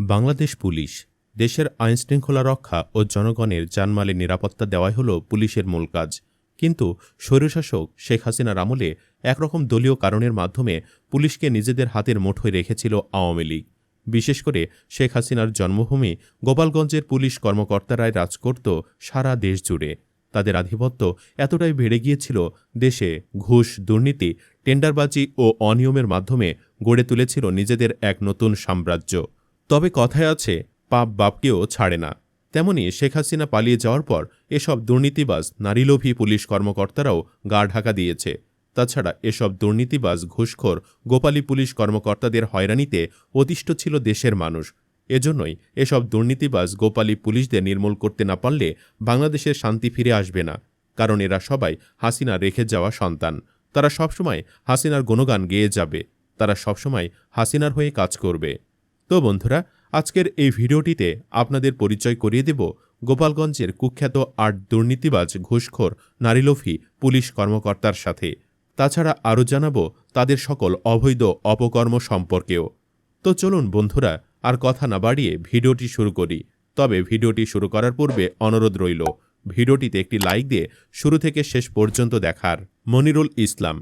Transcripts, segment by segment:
Bangladesh police, দেশের আইনশৃঙ্খলা রক্ষা ও জনগণের জানমালের নিরাপত্তা দেওয়াই হল পুলিশের মূল কাজ। কিন্তু স্বৈরশাসক শেখ হাসিনার আমলে একরকম দলীয় কারণের মাধ্যমে পুলিশকে নিজেদের হাতের মুঠোয় রেখেছিল আওয়ামী লীগ। বিশেষ করে শেখ হাসিনার জন্মভূমি গোপালগঞ্জের পুলিশ কর্মকর্তারাই রাজ করত সারা দেশ জুড়ে। তাদের আধিপত্য এতটাই বেড়ে গিয়েছিল, দেশে ঘুষ, দুর্নীতি, টেন্ডারবাজি ও অনিয়মের মাধ্যমে গড়ে তুলেছিল নিজেদের এক নতুন সাম্রাজ্য। তবে কথায় আছে, পাপ বাপকেও ছাড়ে না। তেমনি শেখ হাসিনা পালিয়ে যাওয়ার পর এসব দুর্নীতিবাজ নারীলোভী পুলিশ কর্মকর্তারাও গা ঢাকা দিয়েছে। তাছাড়া এসব দুর্নীতিবাজ ঘুষখোর গোপালী পুলিশ কর্মকর্তাদের হয়রানিতে অতিষ্ঠ ছিল দেশের মানুষ। এজন্যই এসব দুর্নীতিবাজ গোপালী পুলিশদের নির্মূল করতে না পারলে বাংলাদেশের শান্তি ফিরে আসবে না, কারণ এরা সবাই হাসিনা রেখে যাওয়া সন্তান। তারা সবসময় হাসিনার গুণগান গেয়ে যাবে, তারা সবসময় হাসিনার হয়ে কাজ করবে। তো বন্ধুরা, আজকের এই ভিডিওটিতে আপনাদের পরিচয় করিয়ে দেব গোপালগঞ্জের কুখ্যাত আট দুর্নীতিবাজ ঘুষখোর নারীলোভী পুলিশ কর্মকর্তার সাথে। তাছাড়া আরও জানাব তাদের সকল অবৈধ অপকর্ম সম্পর্কেও। তো চলুন বন্ধুরা, আর কথা না বাড়িয়ে ভিডিওটি শুরু করি। তবে ভিডিওটি শুরু করার পূর্বে অনুরোধ রইল, ভিডিওটিতে একটি লাইক দিয়ে শুরু থেকে শেষ পর্যন্ত দেখার। মনিরুল ইসলাম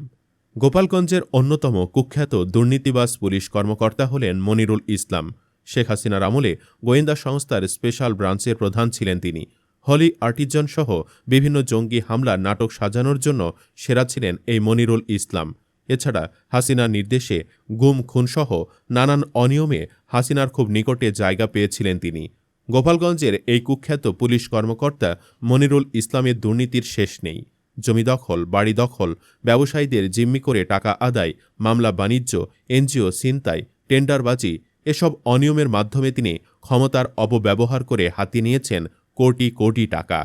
গোপালগঞ্জের অন্যতম কুখ্যাত দুর্নীতিবাজ পুলিশ কর্মকর্তা হলেন মনিরুল ইসলাম। শেখ হাসিনার আমলে গোয়েন্দা সংস্থার স্পেশাল ব্রাঞ্চের প্রধান ছিলেন তিনি। হলি আর্টিজন সহ বিভিন্ন জঙ্গি হামলার নাটক সাজানোর জন্য সেরা ছিলেন এই মনিরুল ইসলাম। এছাড়া হাসিনার নির্দেশে গুম খুনসহ নানান অনিয়মে হাসিনার খুব নিকটে জায়গা পেয়েছিলেন তিনি। গোপালগঞ্জের এই কুখ্যাত পুলিশ কর্মকর্তা মনিরুল ইসলামের দুর্নীতির শেষ নেই। জমি দখল, বাড়ি দখল, ব্যবসায়ীদের জিম্মি করে টাকা আদায়, মামলা বাণিজ্য, এনজিও, ছিনতাই, টেন্ডারবাজি, এসব অনিয়মের মাধ্যমে তিনি ক্ষমতার অপব্যবহার করে হাতিয়ে নিয়েছেন কোটি কোটি টাকা।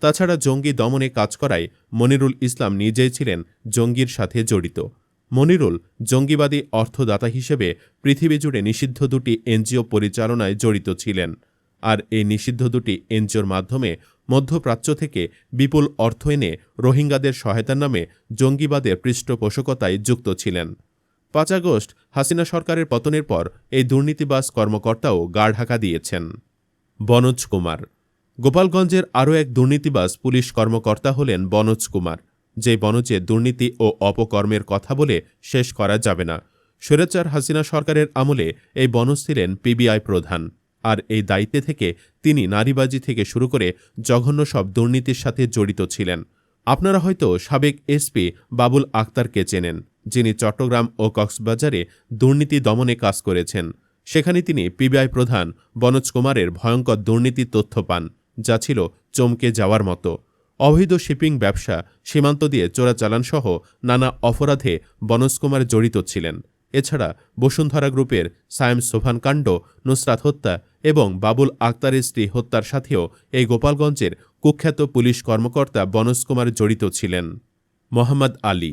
তাছাড়া জঙ্গি দমনে কাজ করায় মনিরুল ইসলাম নিজেই ছিলেন জঙ্গির সাথে জড়িত। মনিরুল জঙ্গিবাদী অর্থদাতা হিসেবে পৃথিবী জুড়ে নিষিদ্ধ দুটি এনজিও পরিচালনায় জড়িত ছিলেন। আর এই নিষিদ্ধ দুটি এনজিওর মাধ্যমে মধ্যপ্রাচ্য থেকে বিপুল অর্থ এনে রোহিঙ্গাদের সহায়তার নামে জঙ্গিবাদের পৃষ্ঠপোষকতায় যুক্ত ছিলেন। পাঁচ আগস্ট হাসিনা সরকারের পতনের পর এই দুর্নীতিবাজ কর্মকর্তাও গা ঢাকা দিয়েছেন। বনোজ কুমার। গোপালগঞ্জের আরও এক দুর্নীতিবাজ পুলিশ কর্মকর্তা হলেন বনোজ কুমার, যে বনজে দুর্নীতি ও অপকর্মের কথা বলে শেষ করা যাবে না। স্বৈরাচার হাসিনা সরকারের আমলে এই বনজ ছিলেন পিবিআই প্রধান। আর এই দায়িত্বে থেকে তিনি নারীবাজি থেকে শুরু করে জঘন্য সব দুর্নীতির সাথে জড়িত ছিলেন। আপনারা হয়তো সাবেক এসপি বাবুল আক্তারকে চেনেন, যিনি চট্টগ্রাম ও কক্সবাজারে দুর্নীতি দমনে কাজ করেছেন। সেখানে তিনি পিবিআই প্রধান বনোজ কুমারের ভয়ঙ্কর দুর্নীতির তথ্য পান, যা ছিল চমকে যাওয়ার মতো। অবৈধ শিপিং ব্যবসা সীমান্ত দিয়ে চোরাচালানসহ নানা অপরাধে বনোজ কুমার জড়িত ছিলেন। এছাড়া বসুন্ধরা গ্রুপের সায়েম সোভান কাণ্ড, নুসরাত হত্যা এবং বাবুল আক্তারের স্ত্রী হত্যার সাথেও এই গোপালগঞ্জের কুখ্যাত পুলিশ কর্মকর্তা বনোজ কুমার জড়িত ছিলেন। মোহাম্মদ আলী।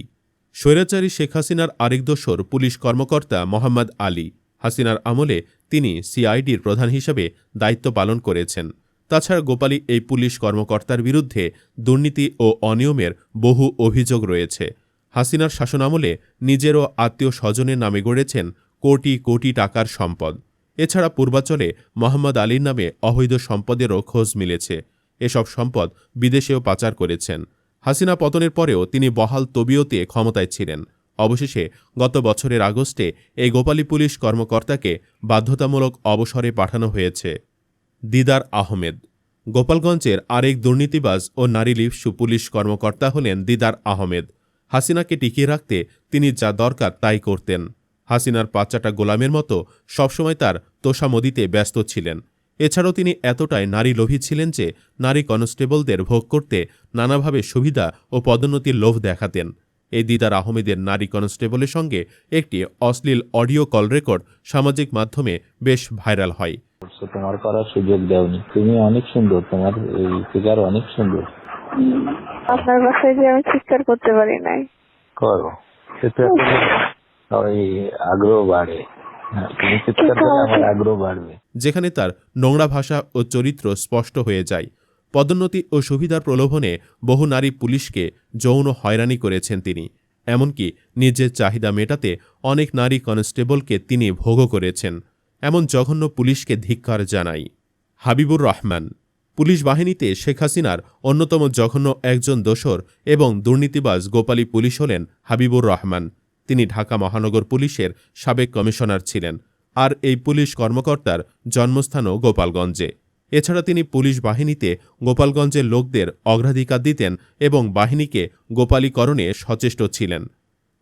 স্বৈরাচারী শেখ হাসিনার আরেক দোসর পুলিশ কর্মকর্তা মোহাম্মদ আলী। হাসিনার আমলে তিনি সিআইডির প্রধান হিসেবে দায়িত্ব পালন করেছেন। তাছাড়া গোপালী এই পুলিশ কর্মকর্তার বিরুদ্ধে দুর্নীতি ও অনিয়মের বহু অভিযোগ রয়েছে। হাসিনার শাসনামলে নিজেরও আত্মীয় স্বজনের নামে গড়েছেন কোটি কোটি টাকার সম্পদ। এছাড়া পূর্বাচলে মোহাম্মদ আলীর নামে অবৈধ সম্পদেরও খোঁজ মিলেছে। এসব সম্পদ বিদেশেও পাচার করেছেন। হাসিনা পতনের পরেও তিনি বহাল তবিয়তে ক্ষমতায় ছিলেন। অবশেষে গত বছরের আগস্টে এই গোপালী পুলিশ কর্মকর্তাকে বাধ্যতামূলক অবসরে পাঠানো হয়েছে। দিদার আহমেদ। গোপালগঞ্জের আরেক দুর্নীতিবাজ ও নারী লিপসু পুলিশ কর্মকর্তা হলেন দিদার আহমেদ। হাসিনাকে টিকিয়ে রাখতে তিনি যা দরকার তাই করতেন। হাসিনার পাচ্চাটা গোলামের মতো সবসময় তার তোষামদিতে ব্যস্ত ছিলেন। এছাড়াও তিনি এতটাই নারী লোভী ছিলেন যে নারী কনস্টেবলদের ভোগ করতে নানাভাবে সুবিধা ও পদোন্নতির লোভ দেখাতেন। এই দিদার আহমেদের নারী কনস্টেবলের সঙ্গে একটি অশ্লীল অডিও কল রেকর্ড সামাজিক মাধ্যমে বেশ ভাইরাল হয়। তোমার করার সুযোগ দেওনি। তুমি অনেক সুন্দর। তোমার এই ফিগার অনেক সুন্দর। আপনার বাসায় যে আমি চিৎকার করতে পারি নাই। করো সেটা ওই আগ্রহ বাড়ে। হ্যাঁ, যেখানে তার নোংরা ভাষা ও চরিত্র স্পষ্ট হয়ে যায়। পদোন্নতি ও সুবিধার প্রলোভনে বহু নারী পুলিশকে যৌন হয়রানি করেছেন তিনি। এমনকি নিজের চাহিদা মেটাতে অনেক নারী কনস্টেবলকে তিনি ভোগও করেছেন। এমন জঘন্য পুলিশকে ধিক্কার জানাই। হাবিবুর রহমান। পুলিশ বাহিনীতে শেখ হাসিনার অন্যতম জঘন্য একজন দোসর এবং দুর্নীতিবাজ গোপালী পুলিশ হলেন হাবিবুর রহমান। তিনি ঢাকা মহানগর পুলিশের সাবেক কমিশনার ছিলেন আর এই পুলিশ কর্মকর্তার জন্মস্থানও গোপালগঞ্জে। এছাড়া তিনি পুলিশ বাহিনীতে গোপালগঞ্জের লোকদের অগ্রাধিকার দিতেন এবং বাহিনীকে গোপালীকরণে সচেষ্ট ছিলেন।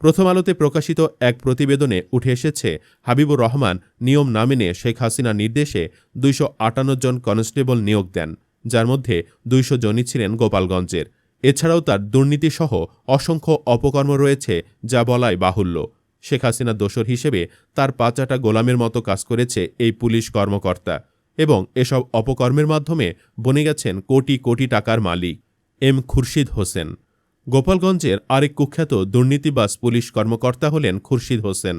প্রথম আলোতে প্রকাশিত এক প্রতিবেদনে উঠে এসেছে, হাবিবুর রহমান নিয়ম না মেনে শেখ হাসিনার নির্দেশে দুইশো আটান্ন জন কনস্টেবল নিয়োগ দেন। যার মধ্যে দুইশো জনই ছিলেন গোপালগঞ্জের। এছাড়াও তার দুর্নীতিসহ অসংখ্য অপকর্ম রয়েছে যা বলাই বাহুল্য। শেখ হাসিনা দোসর হিসেবে তার পাচাটা গোলামের মতো কাজ করেছে এই পুলিশ কর্মকর্তা এবং এসব অপকর্মের মাধ্যমে বনে গেছেন কোটি কোটি টাকার মালিক এম খুরশিদ হোসেন। গোপালগঞ্জের আরেক কুখ্যাত দুর্নীতিবাস পুলিশ কর্মকর্তা হলেন খুরশিদ হোসেন।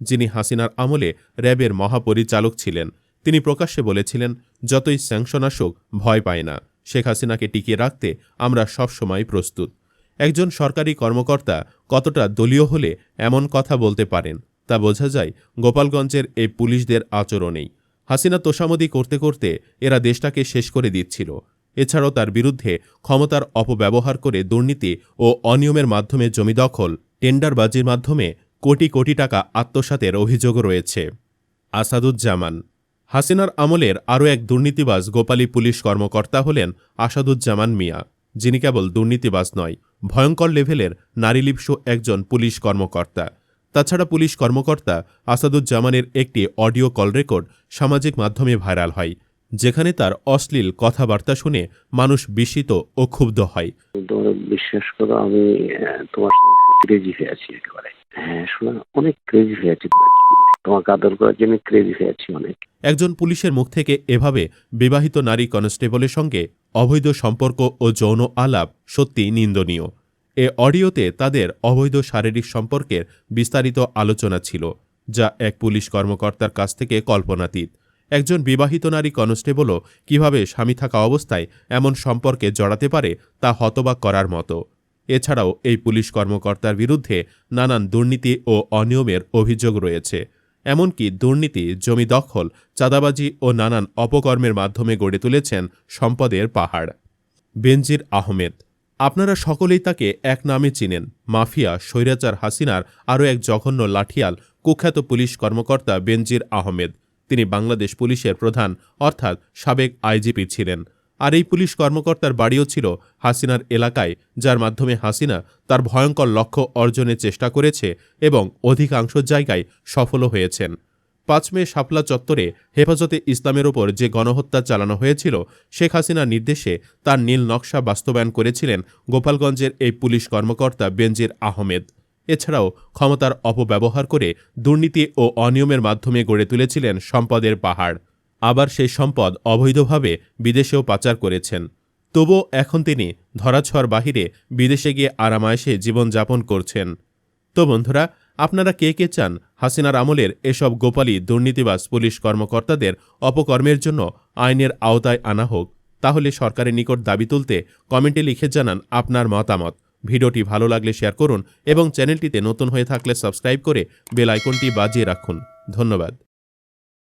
যিনি হাসিনার আমলে র্যাবের মহাপরিচালক ছিলেন। তিনি প্রকাশ্যে বলেছিলেন, যতই স্যাংশন আসুক, ভয় পায় না। শেখ হাসিনাকে টিকিয়ে রাখতে আমরা সবসময় প্রস্তুত। একজন সরকারি কর্মকর্তা কতটা দলীয় হলে এমন কথা বলতে পারেন, তা বোঝা যায় গোপালগঞ্জের এই পুলিশদের আচরণেই। হাসিনা তোষামদি করতে করতে এরা দেশটাকে শেষ করে দিচ্ছিল। এছাড়াও তার বিরুদ্ধে ক্ষমতার অপব্যবহার করে দুর্নীতি ও অনিয়মের মাধ্যমে জমি দখল, টেন্ডারবাজির মাধ্যমে কোটি কোটি টাকা আত্মসাতের অভিযোগ রয়েছে। আসাদুজ্জামান হাসিনার আমলের আরও এক দুর্নীতিবাজ গোপালী পুলিশ কর্মকর্তা হলেন আসাদুজ্জামান মিয়া, যিনি কেবল দুর্নীতিবাজ নয়, ভয়ঙ্কর লেভেলের নারীলিপ্স একজন পুলিশ কর্মকর্তা। তাছাড়া পুলিশ কর্মকর্তা আসাদুজ্জামানের একটি অডিও কল রেকর্ড সামাজিক মাধ্যমে ভাইরাল হয়, যেখানে তার অশ্লীল কথাবার্তা শুনে মানুষ বিস্মিত ও ক্ষুব্ধ হয়। বিশ্বাস করো, আমি তোমার ক্রেজি হয়ে আছি একেবারে। হ্যাঁ শোনা, অনেক ক্রেজি হয়ে আছি। তোমাকে আদর করার জন্য ক্রেজি হয়ে আছি অনেক। একজন পুলিশের মুখ থেকে এভাবে বিবাহিত নারী কনস্টেবলের সঙ্গে অবৈধ সম্পর্ক ও যৌন আলাপ সত্যি নিন্দনীয়। এ অডিওতে তাদের অবৈধ শারীরিক সম্পর্কের বিস্তারিত আলোচনা ছিল, যা এক পুলিশ কর্মকর্তার কাছ থেকে কল্পনাতীত। একজন বিবাহিত নারী কনস্টেবলও কীভাবে স্বামী থাকা অবস্থায় এমন সম্পর্কে জড়াতে পারে তা হতবাক করার মতো। এছাড়াও এই পুলিশ কর্মকর্তার বিরুদ্ধে নানান দুর্নীতি ও অনিয়মের অভিযোগ রয়েছে। এমনকি দুর্নীতি, জমি দখল, চাঁদাবাজি ও নানান অপকর্মের মাধ্যমে গড়ে তুলেছেন সম্পদের পাহাড়। বেনজির আহমেদ, আপনারা সকলেই তাকে এক নামে চিনেন, মাফিয়া স্বৈরাচার হাসিনার আরও এক জঘন্য লাঠিয়াল, কুখ্যাত পুলিশ কর্মকর্তা বেনজির আহমেদ। তিনি বাংলাদেশ পুলিশের প্রধান, অর্থাৎ সাবেক আইজিপি ছিলেন। আর এই পুলিশ কর্মকর্তার বাড়িও ছিল হাসিনার এলাকায়, যার মাধ্যমে হাসিনা তার ভয়ঙ্কর লক্ষ্য অর্জনের চেষ্টা করেছে এবং অধিকাংশ জায়গায় সফলও হয়েছেন। পাঁচ মে শাপলা চত্বরে হেফাজতে ইসলামের ওপর যে গণহত্যা চালানো হয়েছিল, শেখ হাসিনার নির্দেশে তার নীল নকশা বাস্তবায়ন করেছিলেন গোপালগঞ্জের এই পুলিশ কর্মকর্তা বেনজির আহমেদ। এছাড়াও ক্ষমতার অপব্যবহার করে দুর্নীতি ও অনিয়মের মাধ্যমে গড়ে তুলেছিলেন সম্পদের পাহাড়। আবার সেই সম্পদ অবৈধভাবে বিদেশেও পাচার করেছেন। তবুও এখন তিনি ধরাছোঁয়ার বাহিরে বিদেশে গিয়ে আরামায়েশে জীবনযাপন করছেন। তো বন্ধুরা, আপনারা কে কে চান হাসিনার আমলের এসব গোপালী দুর্নীতিবাজ পুলিশ কর্মকর্তাদের অপকর্মের জন্য আইনের আওতায় আনা হোক, তাহলে সরকারের নিকট দাবি তুলতে কমেন্টে লিখে জানান আপনার মতামত। ভিডিওটি ভালো লাগলে শেয়ার করুন এবং চ্যানেলটিতে নতুন হয়ে থাকলে সাবস্ক্রাইব করে বেল আইকনটি বাজিয়ে রাখুন। ধন্যবাদ।